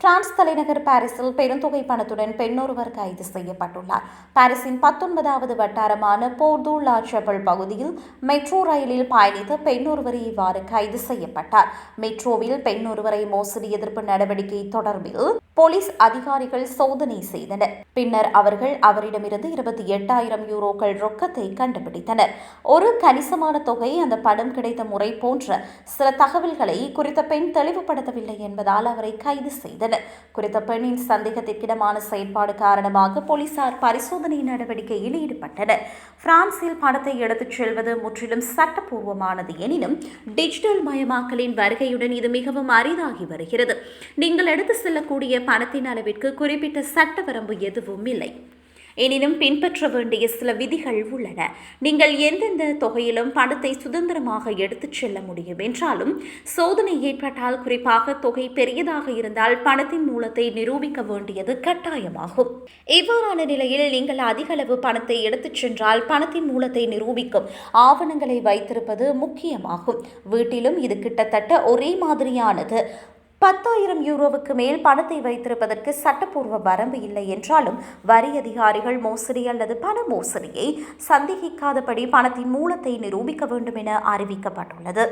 France தலைநகர் பாரிஸில் பெருந்தொகை பணத்துடன் பெண்ணொருவர் கைது செய்யப்பட்டுள்ளார். பாரிஸின் பத்தொன்பதாவது வட்டாரமான போர்தூ லா பகுதியில் மெட்ரோ ரயிலில் பயணித்த பெண்ணொருவர் இவ்வாறு கைது செய்யப்பட்டார். மெட்ரோவில் பெண்ணொருவரை மோசடி எதிர்ப்பு நடவடிக்கை தொடர்பில் போலீஸ் அதிகாரிகள் சோதனை செய்தனர். பின்னர் அவர்கள் அவரிடமிருந்து இருபத்தி எட்டாயிரம் யூரோக்கள் ரொக்கத்தை கண்டுபிடித்தனர். ஒரு கணிசமான தொகை அந்த பணம் கிடைத்த முறை போன்ற சில தகவல்களை குறித்த பெண் தெளிவுபடுத்தவில்லை என்பதால் அவரை கைது செய்தனர். குறித்த பெண்ணின் சந்தேகத்திற்கிடமான செயற்பாடு காரணமாக போலீசார் பரிசோதனை நடவடிக்கையில் ஈடுபட்டனர். பிரான்சில் பணத்தை எடுத்துச் செல்வது முற்றிலும் சட்டப்பூர்வமானது எனினும் டிஜிட்டல் மயமாக்கலின் வருகையுடன் இது மிகவும் அரிதாகி வருகிறது. நீங்கள் எடுத்து செல்லக்கூடிய பணத்தின் அளவிற்கு குறிப்பிட்ட சட்ட வரம்பு எதுவும் இல்லை. எனினும் பின்பற்ற வேண்டிய சில விதிகள் உள்ளன. நீங்கள் எந்தெந்த தொகையிலும் பணத்தை சுதந்திரமாக எடுத்துச் செல்ல முடியும் என்றாலும் சோதனை ஏற்பட்டால் குறிப்பாக தொகை பெரியதாக இருந்தால் பணத்தின் மூலத்தை நிரூபிக்க வேண்டியது கட்டாயமாகும். இவ்வாறான நிலையில் நீங்கள் அதிக அளவு பணத்தை எடுத்துச் சென்றால் பணத்தின் மூலத்தை நிரூபிக்கும் ஆவணங்களை வைத்திருப்பது முக்கியமாகும். வீட்டிலும் இது கிட்டத்தட்ட ஒரே மாதிரியானது. பத்தாயிரம் யூரோவுக்கு மேல் பணத்தை வைத்திருப்பதற்கு சட்டப்பூர்வ வரம்பு இல்லை என்றாலும் வரி அதிகாரிகள் மோசடி அல்லது பண மோசடியை சந்தேகிக்காதபடி பணத்தின் மூலத்தை நிரூபிக்க வேண்டும் என அறிவிக்கப்பட்டுள்ளது.